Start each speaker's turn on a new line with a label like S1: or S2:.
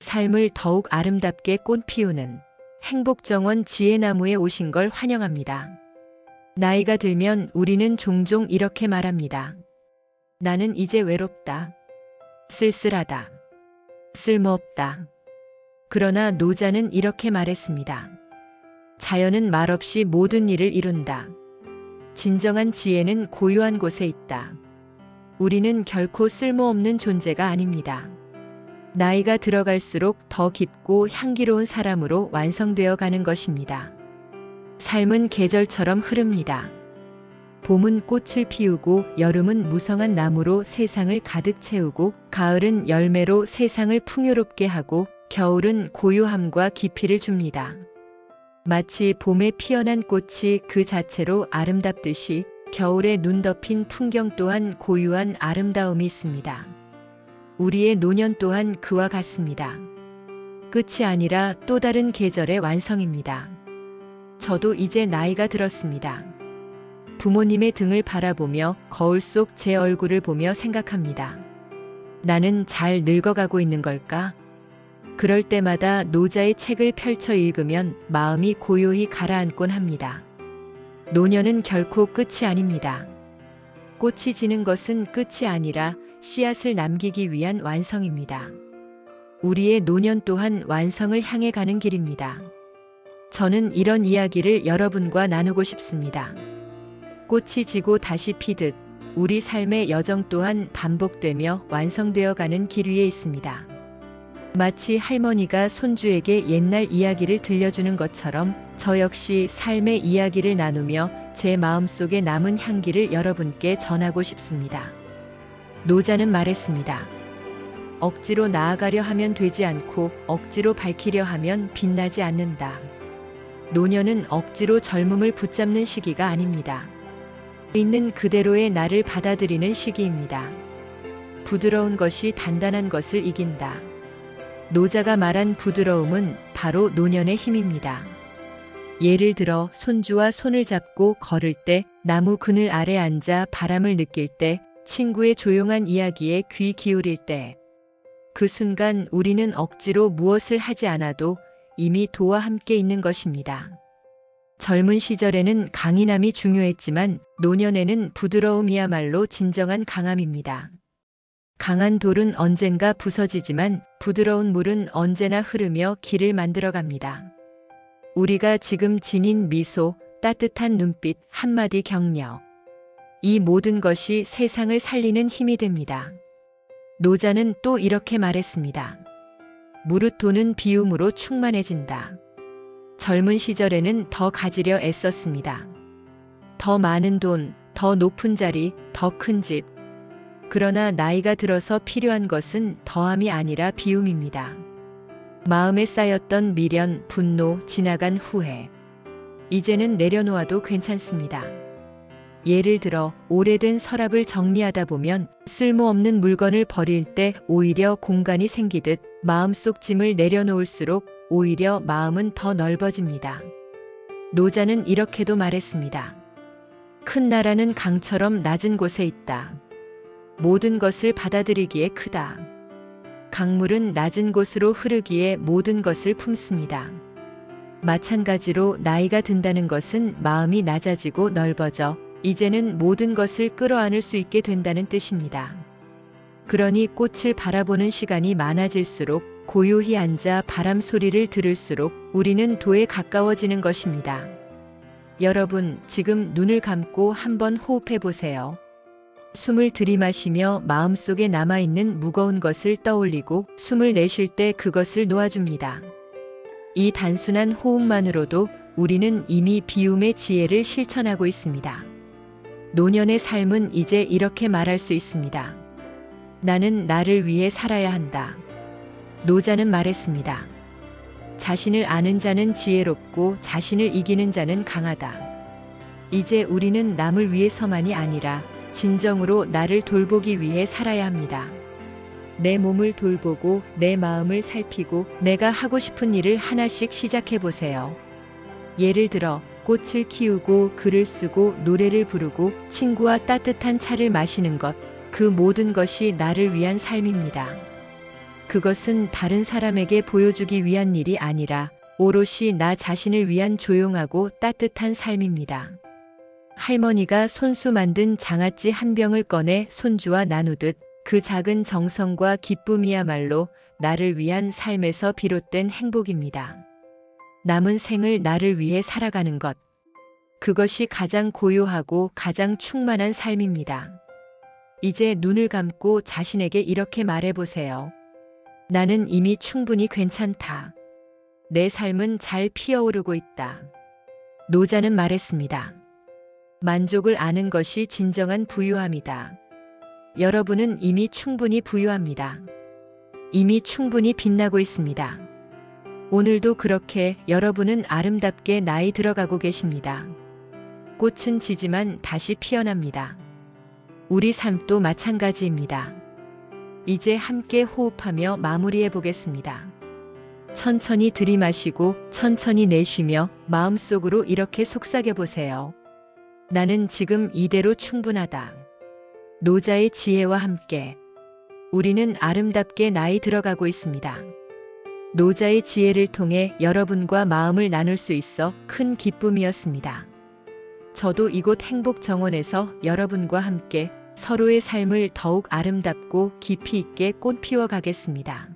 S1: 삶을 더욱 아름답게 꽃 피우는 행복정원 지혜나무에 오신 걸 환영합니다. 나이가 들면 우리는 종종 이렇게 말합니다. 나는 이제 외롭다. 쓸쓸하다. 쓸모없다. 그러나 노자는 이렇게 말했습니다. 자연은 말없이 모든 일을 이룬다. 진정한 지혜는 고요한 곳에 있다. 우리는 결코 쓸모없는 존재가 아닙니다. 나이가 들어갈수록 더 깊고 향기로운 사람으로 완성되어 가는 것입니다. 삶은 계절처럼 흐릅니다. 봄은 꽃을 피우고 여름은 무성한 나무로 세상을 가득 채우고 가을은 열매로 세상을 풍요롭게 하고 겨울은 고요함과 깊이를 줍니다. 마치 봄에 피어난 꽃이 그 자체로 아름답듯이 겨울에 눈 덮인 풍경 또한 고유한 아름다움이 있습니다. 우리의 노년 또한 그와 같습니다. 끝이 아니라 또 다른 계절의 완성입니다. 저도 이제 나이가 들었습니다. 부모님의 등을 바라보며 거울 속 제 얼굴을 보며 생각합니다. 나는 잘 늙어가고 있는 걸까? 그럴 때마다 노자의 책을 펼쳐 읽으면 마음이 고요히 가라앉곤 합니다. 노년은 결코 끝이 아닙니다. 꽃이 지는 것은 끝이 아니라 씨앗을 남기기 위한 완성입니다. 우리의 노년 또한 완성을 향해 가는 길입니다. 저는 이런 이야기를 여러분과 나누고 싶습니다. 꽃이 지고 다시 피듯 우리 삶의 여정 또한 반복되며 완성되어 가는 길 위에 있습니다. 마치 할머니가 손주에게 옛날 이야기를 들려주는 것처럼 저 역시 삶의 이야기를 나누며 제 마음속에 남은 향기를 여러분께 전하고 싶습니다. 노자는 말했습니다. 억지로 나아가려 하면 되지 않고 억지로 밝히려 하면 빛나지 않는다. 노년은 억지로 젊음을 붙잡는 시기가 아닙니다. 있는 그대로의 나를 받아들이는 시기입니다. 부드러운 것이 단단한 것을 이긴다. 노자가 말한 부드러움은 바로 노년의 힘입니다. 예를 들어 손주와 손을 잡고 걸을 때, 나무 그늘 아래 앉아 바람을 느낄 때, 친구의 조용한 이야기에 귀 기울일 때, 그 순간 우리는 억지로 무엇을 하지 않아도 이미 도와 함께 있는 것입니다. 젊은 시절에는 강인함이 중요했지만 노년에는 부드러움이야말로 진정한 강함입니다. 강한 돌은 언젠가 부서지지만 부드러운 물은 언제나 흐르며 길을 만들어 갑니다. 우리가 지금 지닌 미소, 따뜻한 눈빛, 한마디 격려. 이 모든 것이 세상을 살리는 힘이 됩니다. 노자는 또 이렇게 말했습니다. 돈은 비움으로 충만해진다. 젊은 시절에는 더 가지려 애썼습니다. 더 많은 돈, 더 높은 자리, 더 큰 집. 그러나 나이가 들어서 필요한 것은 더함이 아니라 비움입니다. 마음에 쌓였던 미련, 분노, 지나간 후회. 이제는 내려놓아도 괜찮습니다. 예를 들어 오래된 서랍을 정리하다 보면 쓸모없는 물건을 버릴 때 오히려 공간이 생기듯 마음속 짐을 내려놓을수록 오히려 마음은 더 넓어집니다. 노자는 이렇게도 말했습니다. 큰 나라는 강처럼 낮은 곳에 있다. 모든 것을 받아들이기에 크다. 강물은 낮은 곳으로 흐르기에 모든 것을 품습니다. 마찬가지로 나이가 든다는 것은 마음이 낮아지고 넓어져 이제는 모든 것을 끌어안을 수 있게 된다는 뜻입니다. 그러니 꽃을 바라보는 시간이 많아질수록 고요히 앉아 바람 소리를 들을수록 우리는 도에 가까워지는 것입니다. 여러분, 지금 눈을 감고 한번 호흡해 보세요. 숨을 들이마시며 마음속에 남아있는 무거운 것을 떠올리고 숨을 내쉴 때 그것을 놓아줍니다. 이 단순한 호흡만으로도 우리는 이미 비움의 지혜를 실천하고 있습니다. 노년의 삶은 이제 이렇게 말할 수 있습니다. 나는 나를 위해 살아야 한다. 노자는 말했습니다. 자신을 아는 자는 지혜롭고 자신을 이기는 자는 강하다. 이제 우리는 남을 위해서만이 아니라 진정으로 나를 돌보기 위해 살아야 합니다. 내 몸을 돌보고 내 마음을 살피고 내가 하고 싶은 일을 하나씩 시작해 보세요. 예를 들어 꽃을 키우고 글을 쓰고 노래를 부르고 친구와 따뜻한 차를 마시는 것, 그 모든 것이 나를 위한 삶입니다. 그것은 다른 사람에게 보여주기 위한 일이 아니라 오롯이 나 자신을 위한 조용하고 따뜻한 삶입니다. 할머니가 손수 만든 장아찌 한 병을 꺼내 손주와 나누듯 그 작은 정성과 기쁨이야말로 나를 위한 삶에서 비롯된 행복입니다. 남은 생을 나를 위해 살아가는 것. 그것이 가장 고요하고 가장 충만한 삶입니다. 이제 눈을 감고 자신에게 이렇게 말해보세요. 나는 이미 충분히 괜찮다. 내 삶은 잘 피어오르고 있다. 노자는 말했습니다. 만족을 아는 것이 진정한 부유함이다. 여러분은 이미 충분히 부유합니다. 이미 충분히 빛나고 있습니다. 오늘도 그렇게 여러분은 아름답게 나이 들어가고 계십니다. 꽃은 지지만 다시 피어납니다. 우리 삶도 마찬가지입니다. 이제 함께 호흡하며 마무리해 보겠습니다. 천천히 들이마시고 천천히 내쉬며 마음속으로 이렇게 속삭여 보세요. 나는 지금 이대로 충분하다. 노자의 지혜와 함께 우리는 아름답게 나이 들어가고 있습니다. 노자의 지혜를 통해 여러분과 마음을 나눌 수 있어 큰 기쁨이었습니다. 저도 이곳 행복 정원에서 여러분과 함께 서로의 삶을 더욱 아름답고 깊이 있게 꽃피워 가겠습니다.